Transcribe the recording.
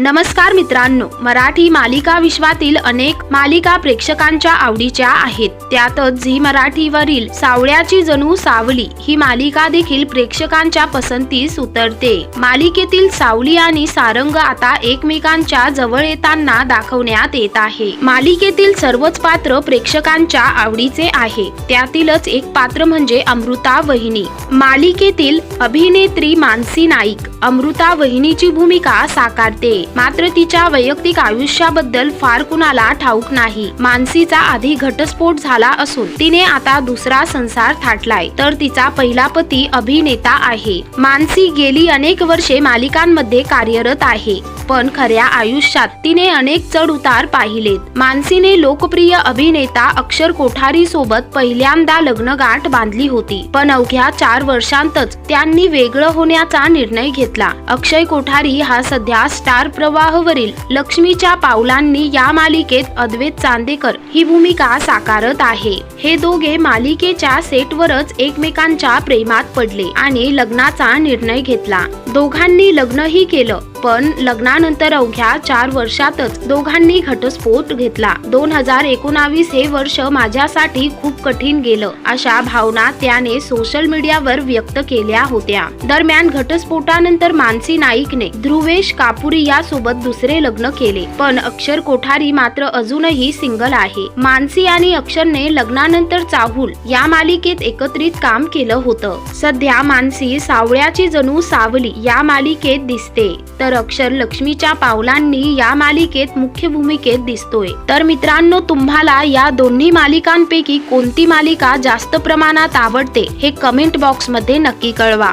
नमस्कार मित्रांनो मराठी मालिका विश्वातील अनेक मालिका प्रेक्षकांच्या आवडीच्या आहेत. त्यातच झी मराठीवरील सावळ्याची जणू सावली ही मालिका देखील प्रेक्षकांच्या पसंतीस उतरते. मालिकेतील सावली आणि सारंग आता एकमेकांच्या जवळ येताना दाखवण्यात येत आहे. मालिकेतील सर्वच पात्र प्रेक्षकांच्या आवडीचे आहे. त्यातीलच एक पात्र म्हणजे अमृता वहिनी. मालिकेतील अभिनेत्री मानसी नाईक. अमृता वहिनीची भूमिका साकारते. मात्र तिच्या वैयक्तिक आयुष्याबद्दल फार कुणाला ठाऊक नाही. मानसीचा आधी घटस्फोट झाला असून तिने आता दुसरा संसार थाटलाय. तर तिचा पहिला पती अभिनेता आहे. मानसी गेली अनेक वर्षे मालिकांमध्ये कार्यरत आहे. पण खऱ्या आयुष्यात तिने अनेक चढ उतार पाहिलेत. मानसीने लोकप्रिय अभिनेता अक्षर कोठारी सोबत पहिल्यांदा लग्नगाठ बांधली होती. पण अवघ्या चार वर्षांतच त्यांनी वेगळं होण्याचा निर्णय घेतला. अक्षय कोठारी हा सध्या स्टार प्रवाहवरील लक्ष्मीच्या पावलांनी या मालिकेत अद्वैत चांदेकर ही भूमिका साकारत आहे. हे दोघे मालिकेच्या सेटवरच एकमेकांच्या प्रेमात पडले आणि लग्नाचा निर्णय घेतला. दोघांनी लग्नही केलं. पण लग्नानंतर अवघ्या चार वर्षातच दोघांनी घटस्फोट घेतला. दोन हजार एकोणावीस हे वर्ष माझ्यासाठी खूप कठीण गेलं अशा भावना त्याने सोशल मीडियावर व्यक्त केल्या होत्या. दरम्यान घटस्फोटानंतर मानसी नाईकने ध्रुवेश कापुरी यासोबत दुसरे लग्न केले पण अक्षर कोठारी मात्र अजूनही सिंगल आहे. मानसी आणि अक्षरने लग्नानंतर चाहूल या मालिकेत एकत्रित काम केलं होतं. सध्या मानसी सावळ्याची जणू सावली या मालिकेत दिसते. तर अक्षर लक्ष्मीच्या पावलांनी या मालिकेत मुख्य भूमिकेत दिसतोय. तर मित्रांनो तुम्हाला या दोन्ही मालिकांपैकी कोणती मालिका जास्त प्रमाणात आवडते हे कमेंट बॉक्समध्ये नक्की कळवा.